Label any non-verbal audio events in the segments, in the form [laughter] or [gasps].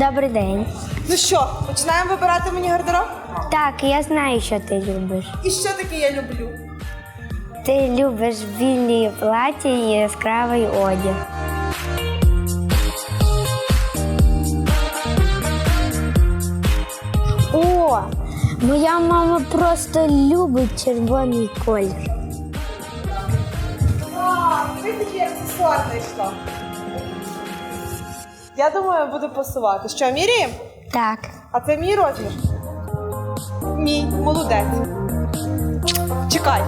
Добрий день. Ну що, починаємо вибирати мені гардероб? Так, я знаю, що ти любиш. І що таке я люблю? Ти любиш вільні платі і яскравий одяг. О, моя мама просто любить червоний колір. А, ти такий аксесуар знайшла. Я думаю, буду пасувати. Що, міряємо? Так. А це мій розмір? Мій, молодець. Чекай.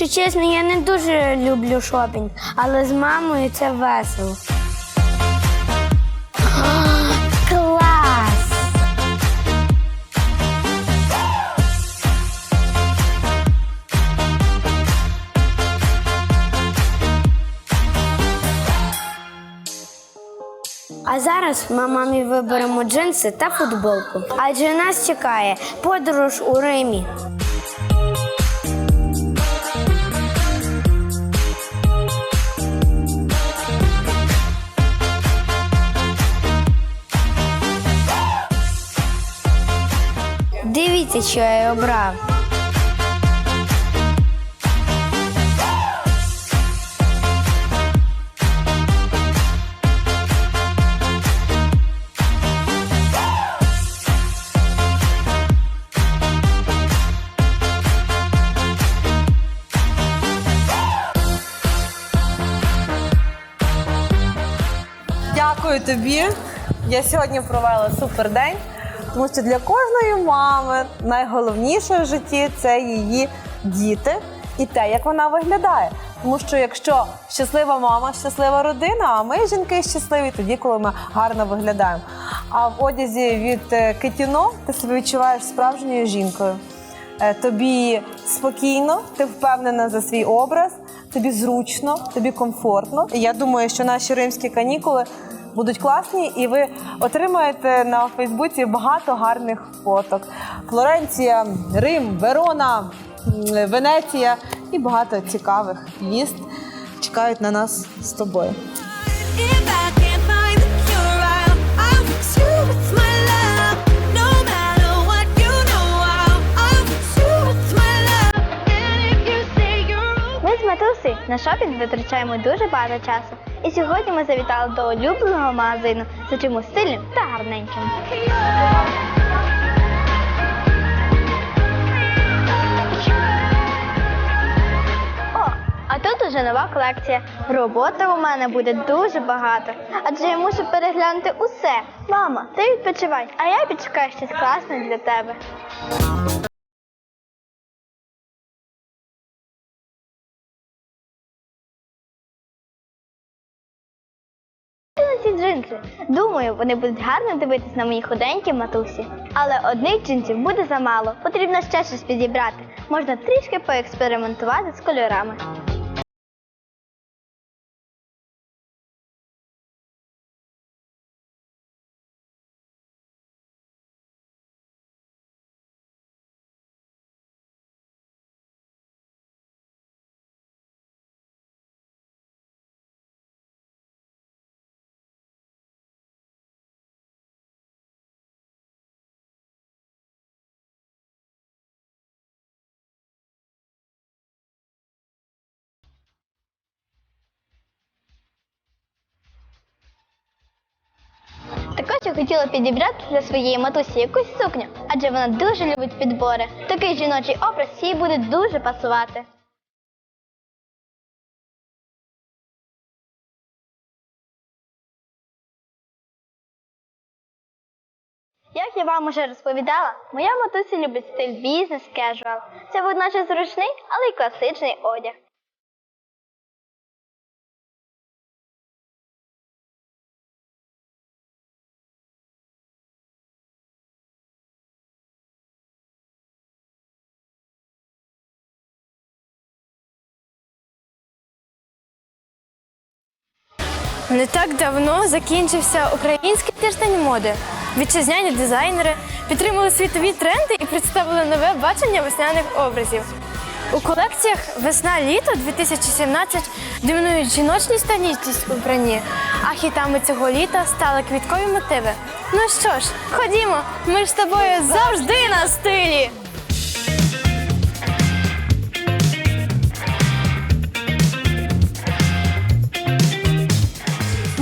Якщо чесно, я не дуже люблю шопінг, але з мамою це весело. [gasps] А зараз ми мамі виберемо джинси та футболку. Адже нас чекає подорож у Римі. Дивіться, що я обрав. Тобі. Я сьогодні провела супер день, тому що для кожної мами найголовніше в житті це її діти і те, як вона виглядає. Тому що якщо щаслива мама, щаслива родина, а ми жінки щасливі тоді, коли ми гарно виглядаємо. А в одязі від е, Китіно ти себе відчуваєш справжньою жінкою. Е, Тобі спокійно, ти впевнена за свій образ, тобі зручно, тобі комфортно. І я думаю, що наші римські канікули будуть класні, і ви отримаєте на Фейсбуці багато гарних фоток. Флоренція, Рим, Верона, Венеція і багато цікавих міст чекають на нас з тобою. На шопінг витрачаємо дуже багато часу. І сьогодні ми завітали до улюбленого магазину за чимось стильним та гарненьким. А тут уже нова колекція. Роботи у мене буде дуже багато, адже я мушу переглянути усе. Мама, ти відпочивай, а я підшукаю щось класне для тебе. Джинси. Думаю, вони будуть гарно дивитись на мої худенькі матусі. Але одних джинсів буде замало. Потрібно ще щось підібрати. Можна трішки поекспериментувати з кольорами. Також хотіла підібрати для своєї матусі якусь сукню, адже вона дуже любить підбори. Такий жіночий образ їй буде дуже пасувати. Як я вам уже розповідала, моя матуся любить стиль бізнес кежуал. Це водночас зручний, але й класичний одяг. Не так давно закінчився український тиждень моди. Вітчизняні дизайнери підтримали світові тренди і представили нове бачення весняних образів. У колекціях Весна-літо 2017 домінують жіночність та ніжність у вбранні, а хітами цього літа стали квіткові мотиви. Ну що ж, ходімо, ми ж з тобою завжди на стилі.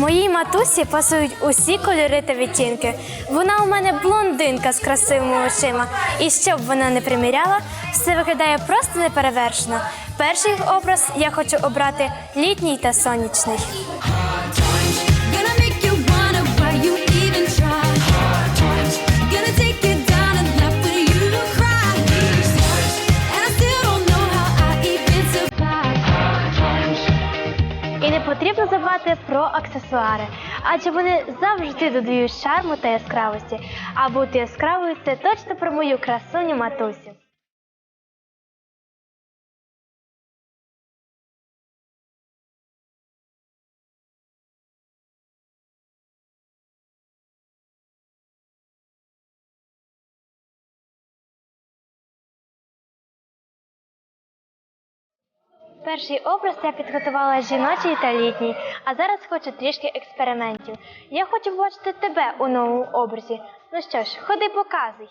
Моїй матусі пасують усі кольори та відтінки. Вона у мене блондинка з красивими очима. І щоб вона не приміряла, все виглядає просто неперевершено. Перший образ я хочу обрати літній та сонячний. Потрібно забувати про аксесуари, адже вони завжди додають шарму та яскравості. А бути яскравою це точно про мою красуню матусю. Перший образ я підготувала жіночий та літній, а зараз хочу трішки експериментів. Я хочу бачити тебе у новому образі. Ну що ж, ходи показуй.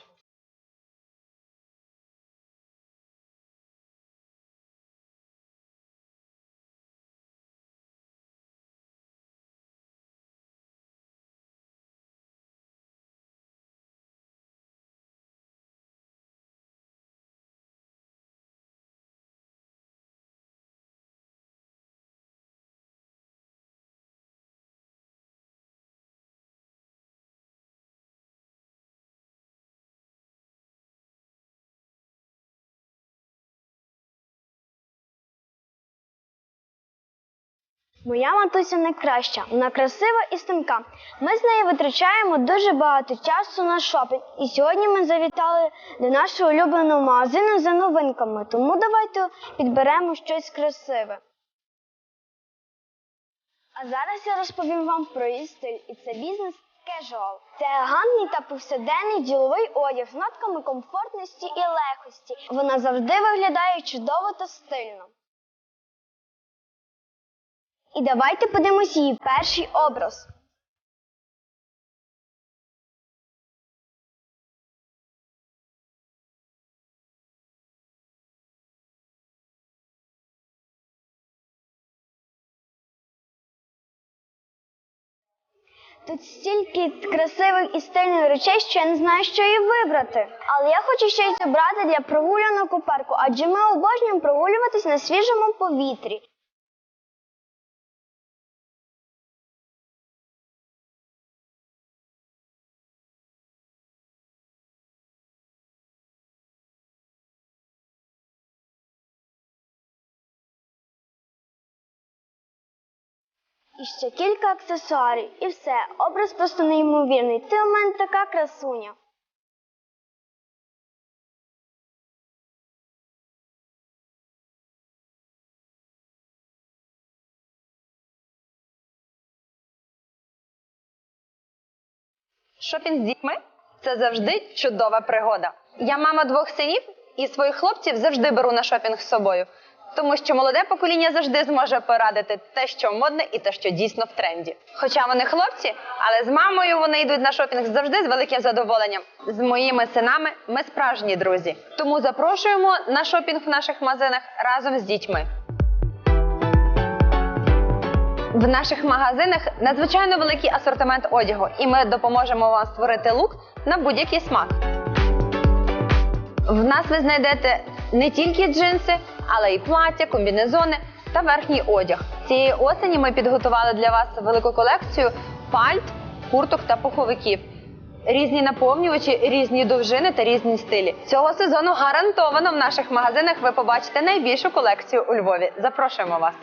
Моя матуся найкраща, вона красива і стрімка. Ми з нею витрачаємо дуже багато часу на шопінг. І сьогодні ми завітали до нашого улюбленого магазину за новинками. Тому давайте підберемо щось красиве. А зараз я розповім вам про її стиль, і це бізнес casual. Це елегантний та повсякденний діловий одяг з нотками комфортності і легкості. Вона завжди виглядає чудово та стильно. І давайте подивимось її перший образ. Тут стільки красивих і стильних речей, що я не знаю, що її вибрати. Але я хочу щось обрати для прогулянок у парку, адже ми обожнюємо прогулюватись на свіжому повітрі. І ще кілька аксесуарів, і все. Образ просто неймовірний. Ти у мене така красуня. Шопінг з дітьми це завжди чудова пригода. Я мама двох синів і своїх хлопців завжди беру на шопінг з собою, тому що молоде покоління завжди зможе порадити те, що модне, і те, що дійсно в тренді. Хоча вони хлопці, але з мамою вони йдуть на шопінг завжди з великим задоволенням. З моїми синами ми справжні друзі. Тому запрошуємо на шопінг в наших магазинах разом з дітьми. В наших магазинах надзвичайно великий асортимент одягу, і ми допоможемо вам створити лук на будь-який смак. В нас ви знайдете не тільки джинси, але й плаття, комбінезони та верхній одяг. Цієї осені ми підготували для вас велику колекцію пальт, курток та пуховиків. Різні наповнювачі, різні довжини та різні стилі. Цього сезону гарантовано в наших магазинах ви побачите найбільшу колекцію у Львові. Запрошуємо вас!